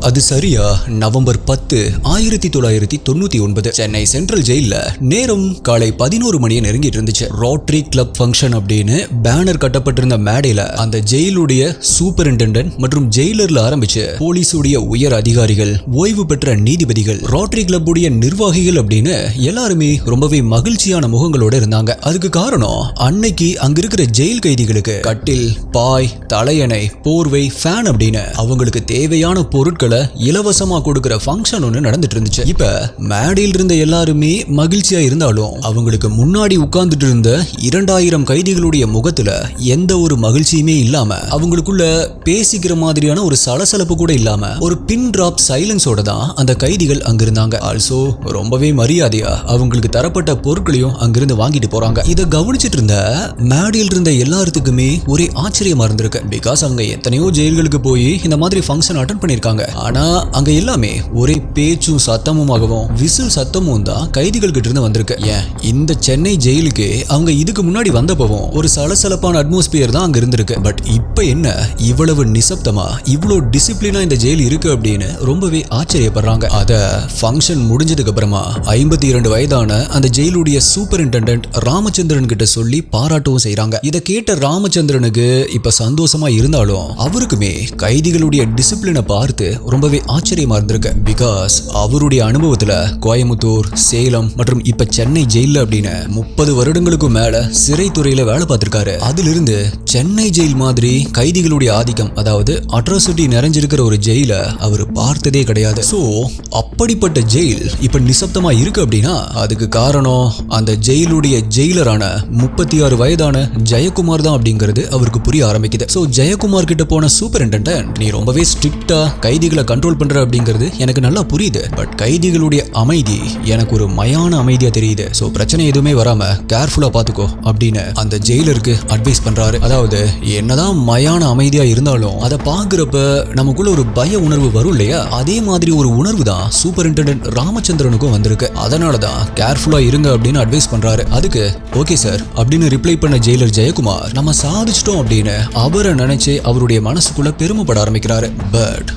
அது சரியா? நவம்பர் பத்து ஆயிரத்தி தொள்ளாயிரத்தி தொண்ணூத்தி ஒன்பது. சென்னை சென்ட்ரல் ஜெயில நேரம் காலை பதினோரு மணியை நெருங்கிட்டு இருந்துச்சு. ரோட்டரி கிளப் ஃபங்க்ஷன் அப்படின்னு பேனர் கட்டப்பட்டிருந்த மேடையில அந்த ஜெயிலுடைய சூப்பரிண்டென்டென்ட் மற்றும் ஜெயிலர்ல ஆரம்பிச்சு போலீஸுடைய உயர் அதிகாரிகள் ஓய்வு பெற்ற நீதிபதிகள் ரோட்டரி கிளப்புடைய நிர்வாகிகள் அப்படின்னு எல்லாருமே ரொம்பவே மகிழ்ச்சியான முகங்களோட இருந்தாங்க. அதுக்கு காரணம் அன்னைக்கு அங்க இருக்கிற ஜெயில் கைதிகளுக்கு கட்டில் பாய் தலையணை போர்வை ஃபேன் அப்படின்னு அவங்களுக்கு தேவையான பொருட்கள் இலவசமா கொடுக்குற ஃபங்க்ஷன் ஒன்று நடந்துட்டு இருந்துச்சு. இப்ப மேடையில் இருந்த எல்லாருமே மகிழ்ச்சியா இருந்தாலும் அவங்களுக்கு முன்னாடி உட்கார்ந்துட்டு இருந்த இரண்டாயிரம் கைதிகளுடைய முகத்துல எந்த ஒரு மகிழ்ச்சியுமே இல்லாம அவங்களுக்குள்ள பேசிக்கிற மாதிரியான ஒரு சலசலப்பு கூட இல்லாம ஒரு பின் டிராப் சைலன்ஸோட தான் அந்த கைதிகள் அங்கிருந்தாங்க ஆல்சோ ரொம்பவே மரியாதையா அவங்களுக்கு தரப்பட்ட பொருட்களையும் அங்கிருந்து வாங்கிட்டு போறாங்க. இதை கவனிச்சிட்டு இருந்த மேடையில் இருந்த எல்லாத்துக்குமே ஒரே ஆச்சரியமா இருந்திருக்கு. பிகாஸ் அவங்க எத்தனையோ ஜெயில்களுக்கு போய் இந்த மாதிரி ஃபங்க்ஷன் அட்டன் பண்ணியிருக்காங்க. ஆனா அங்க எல்லாமே ஒரே பேச்சும் சத்தமுமாகவும் விசில் சத்தமும் தான் கைதிகள் கிட்ட இருந்து வந்திருக்கு. ஏன்? இந்த சென்னை ஜெயிலுக்கு அவங்க இதுக்கு முன்னாடி வந்தப்பவும் ஒரு சலசலப்பான அட்மாஸ்பியர் தான் அங்க இருந்திருக்கு. பட் இப்போ என்ன? இவ்வளவு நிசப்தமா இவ்வளோ டிசிப்ளினா இந்த ஜெயில் இருக்கு அப்படின்னு ரொம்பவே ஆச்சரியப்படுறாங்க. அத ஃபங்க்ஷன் முடிஞ்சதுக்கு அப்புறமா ஐம்பத்தி இரண்டு வயதான அந்த ஜெயிலுடைய சூப்பரிண்டென்டென்ட் ராமச்சந்திரன் கிட்ட சொல்லி பாராட்டவும் செய்யறாங்க இதை கேட்ட ராமச்சந்திரனுக்கு இப்ப சந்தோஷமா இருந்தாலும் அவருக்குமே கைதிகளுடைய டிசிப்ளினை பார்த்து ரொம்பவே ஆச்சரியமா இருந்திருக்கு. பிகாஸ் அவருடைய அனுபவத்துல கோயமுத்தூர் சேலம் மற்றும் இப்ப சென்னை ஜெயில அப்படின்னு முப்பது வருடங்களுக்கும் மேல சிறைத்துறையில வேலை பார்த்திருக்காரு. அதிலிருந்து சென்னை ஜெயில் மாதிரி கைதிகளுடைய ஆதிக்கம் அதாவது அட்ராசிட்டி நிறைஞ்சிருக்கிற ஒரு ஜெயில அவர் பார்த்ததே கிடையாது. சோ அப்படிப்பட்ட ஜெயில் இப்ப நிசப்தமா இருக்கு அப்படின்னா அதுக்கு காரணம் அந்த ஜெயிலுடைய ஜெயிலரான முப்பத்தி ஆறு வயதான ஜெயக்குமார் தான் அப்படிங்கிறது அவருக்கு புரிய ஆரம்பிக்குது. சோ ஜெயக்குமார் கிட்ட போன சூப்பரிண்டென்டென்ட் நீ ரொம்பவே ஸ்ட்ரிக்டா கைதிகளை கண்ட்ரோல் பண்ற அப்படிங்கிறது எனக்கு நல்லா புரியுது. பட் கைதிகளுடைய அமைதி எனக்கு ஒரு மயான அமைதியா தெரியுது. சோ பிரச்சனை எதுவுமே வராம கேர்ஃபுல்லா பாத்துக்கோ அப்படின்னு அந்த ஜெயிலருக்கு அட்வைஸ் பண்றாரு. அதாவது என்னதான் மயான அமைதியா இருந்தாலும் அதை பாக்குறப்ப நமக்குள்ள ஒரு பய உணர்வு வரும் இல்லையா? அதே மாதிரி ஒரு உணர்வு தான் சூப்பரிண்டென்டென்ட் ராமச்சந்திரனுக்கும் வந்திருக்கு. அதனால தான் கேர்ஃபுல்லா இருங்க அப்படின்னு அட்வைஸ் பண்றாரு. அதுக்கு ஓகே சார் அப்படின்னு ரிப்ளை பண்ண ஜெயிலர் ஜெயக்குமார் நம்ம சாதிச்சிட்டோம் அப்படின்னு அவரை நினைச்சு அவருடைய மனசுக்குள்ள பெருமைப்பட ஆரம்பிக்கிறாரு. பட்